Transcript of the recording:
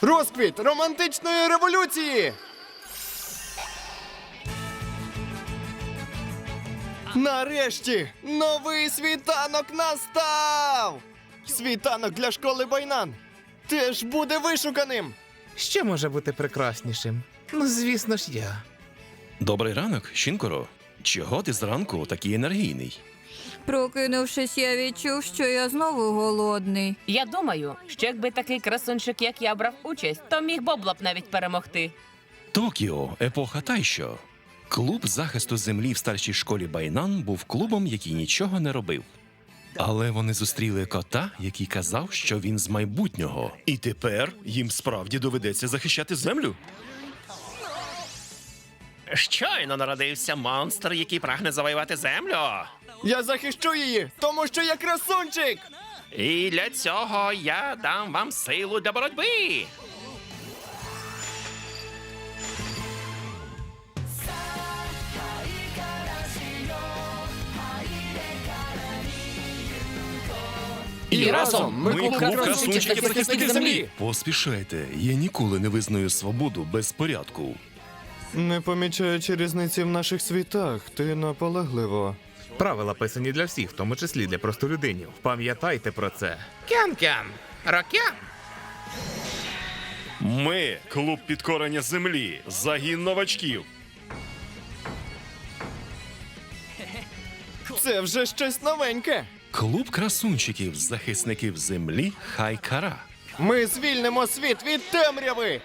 Розквіт романтичної революції! Нарешті новий світанок настав! Світанок для школи Байнан теж буде вишуканим! Що може бути прекраснішим? Ну, звісно ж, я. Добрий ранок, Щінкоро. Чого ти зранку такий енергійний? Прокинувшись, я відчув, що я знову голодний. Я думаю, що якби такий красунчик, як я брав участь, то міг Бобла б навіть перемогти. Токіо, епоха Тайщо. Клуб захисту землі в старшій школі Байнан був клубом, який нічого не робив. Але вони зустріли кота, який казав, що він з майбутнього. І тепер їм справді доведеться захищати землю. Щойно народився монстр, який прагне завоювати землю. Я захищу її, тому що я красунчик! І для цього я дам вам силу для боротьби. І разом ми клуб красунчиків захисників землі! Поспішайте, я ніколи не визнаю свободу без порядку. Не помічаючи різниці в наших світах, ти наполегливо. Правила писані для всіх, в тому числі для простолюдинів. Пам'ятайте про це. Кян-кян! Рокян! Ми клуб підкорення землі, загін новачків. Це вже щось новеньке. Клуб красунчиків, захисників землі Хайкара. Ми звільнимо світ від темряви!